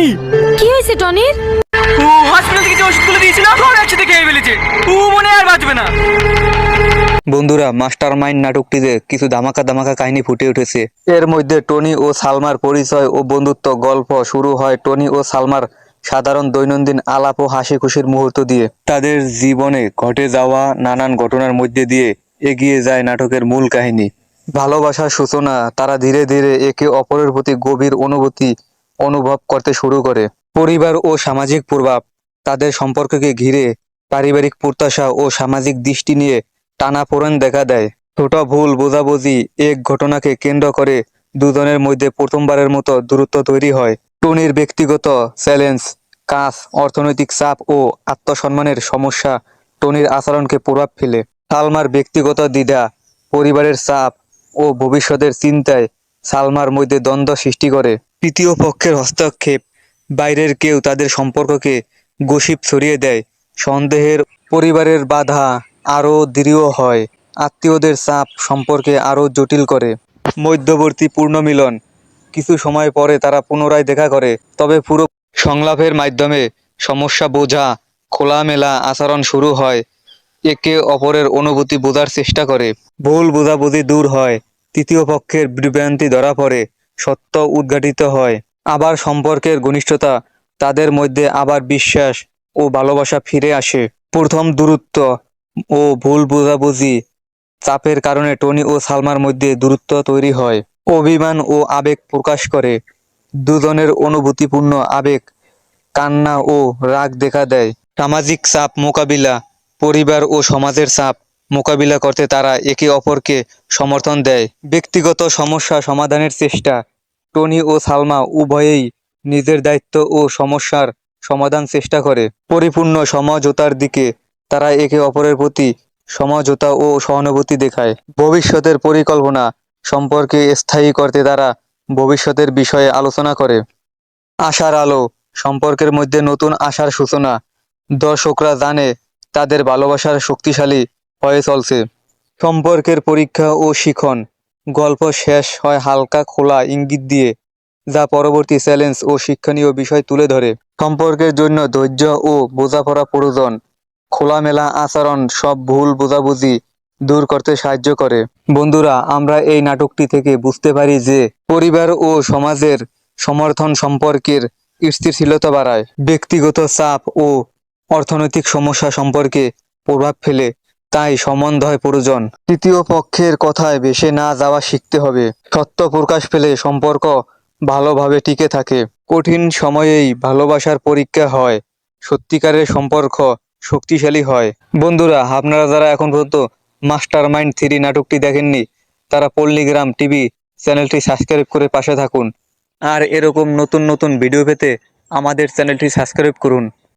Tony কি হয়েছে টনির? ও hospital থেকে যে ওষুধগুলো দিয়েছিল সব একসাথে খেয়ে ফেলেছে ও মনে আর বাঁচবে না। বন্ধুরা মাস্টার মাইন্ড নাটকটিতে কিছু ধামাকা ধামাকা কাহিনী ফুটে উঠেছে। এর মধ্যে টনি ও সালমার পরিচয় ও বন্ধুত্ব গল্প শুরু হয় টনি ও সালমার সাধারণ দৈনন্দিন আলাপ ও হাসি খুশির মুহূর্ত দিয়ে। তাদের জীবনে ঘটে যাওয়া নানান ঘটনার মধ্যে দিয়ে এগিয়ে যায় নাটকের মূল কাহিনী। ভালোবাসার সূচনা তারা ধীরে ধীরে একে অপরের প্রতি গভীর অনুভূতি অনুভব করতে শুরু করে। পরিবার ও সামাজিক প্রভাব তাদের সম্পর্ককে ঘিরে পারিবারিক প্রত্যাশা ও সামাজিক দৃষ্টি নিয়ে টানাপোড়েন দেখা দেয়। ছোট ভুল বোঝাবুঝি এক ঘটনাকে কেন্দ্র করে দুজনের মধ্যে প্রথমবারের মতো দূরত্ব তৈরি হয়। টনির ব্যক্তিগত চ্যালেঞ্জ কাজ অর্থনৈতিক চাপ ও আত্মসম্মানের সমস্যা টনির আচরণকে প্রভাব ফেলে। সালমার ব্যক্তিগত দ্বিধা, পরিবারের চাপ ও ভবিষ্যতের চিন্তায় সালমার মধ্যে দ্বন্দ্ব সৃষ্টি করে। তৃতীয় পক্ষের হস্তক্ষেপ, বাইরের কেউ তাদের সম্পর্ককে গসিপ ছড়িয়ে দেয়। সন্দেহের পরিবারের বাধা আরও দৃঢ় হয়, আত্মীয়দের চাপ সম্পর্কে আরও জটিল করে। মধ্যবর্তী পূর্ণমিলন, কিছু সময় পরে তারা পুনরায় দেখা করে, তবে পুরো সংলাপের মাধ্যমে সমস্যা বোঝা, খোলামেলা আচরণ শুরু হয়, একে অপরের অনুভূতি বোঝার চেষ্টা করে। ভুল বোঝাবুঝি দূর হয় তৃতীয় পক্ষের বিভ্রান্তি ধরা পড়ে, সত্য উদ্ঘাটিত হয়। আবার সম্পর্কের ঘনিষ্ঠতা, তাদের মধ্যে আবার বিশ্বাস ও ভালোবাসা ফিরে আসে। প্রথম দূরত্ব ও ভুল বোঝাবুঝি চাপের কারণে টনি ও সালমার মধ্যে দূরত্ব তৈরি হয়। অভিমান ও আবেগ প্রকাশ করে। দুজনের অনুভূতিপূর্ণ আবেগ, কান্না ও রাগ দেখা দেয়। সামাজিক চাপ মোকাবিলা, পরিবার ও সমাজের চাপ মোকাবিলা করতে তারা একে অপরকে সমর্থন দেয়। ব্যক্তিগত সমস্যা সমাধানের চেষ্টা। টনি ও সালমা উভয়েই নিজের দায়িত্ব ও সমস্যার সমাধান চেষ্টা করে। পরিপূর্ণ সমঝোতার দিকে তারা একে অপরের প্রতি সমঝোতা ও সহানুভূতি দেখায়। ভবিষ্যতের পরিকল্পনা সম্পর্কে স্থায়ী করতে তারা ভবিষ্যতের বিষয়ে আলোচনা করে। আশার আলো, সম্পর্কের মধ্যে নতুন আশার সূচনা। দর্শকরা জানে তাদের ভালোবাসার শক্তিশালী হয়ে চলছে। সম্পর্কের পরীক্ষা ও শিখন। গল্প শেষ হয় হালকা খোলা ইঙ্গিত দিয়ে, যা পরবর্তী চ্যালেঞ্জ ও শিক্ষণীয় বিষয় তুলে ধরে। সম্পর্কের জন্য ধৈর্য ও বোঝাপড়া প্রয়োজন। খোলামেলা আচরণ সব ভুল বোঝাবুঝি দূর করতে সাহায্য করে। বন্ধুরা, আমরা এই নাটকটি থেকে বুঝতে পারি যে, পরিবার ও সমাজের সমর্থন সম্পর্কের স্থিতিশীলতা বাড়ায়। ব্যক্তিগত চাপ ও অর্থনৈতিক সমস্যা সম্পর্কে প্রভাব ফেলে। তাই সমন্বয় প্রয়োজন তৃতীয় পক্ষের কথায় ভেসে না যাওয়া শিখতে হবে। সত্য প্রকাশ পেলে সম্পর্ক ভালোভাবে টিকে থাকে। কঠিন সময়েই ভালোবাসার পরীক্ষা হয়। সত্যিকারের সম্পর্ক শক্তিশালী হয়। বন্ধুরা, আপনারা যারা এখন পর্যন্ত মাস্টার মাইন্ড থ্রি নাটকটি দেখেননি, তারা পল্লীগ্রাম টিভি চ্যানেলটি সাবস্ক্রাইব করে পাশে থাকুন। আর এরকম নতুন নতুন ভিডিও পেতে আমাদের চ্যানেলটি সাবস্ক্রাইব করুন।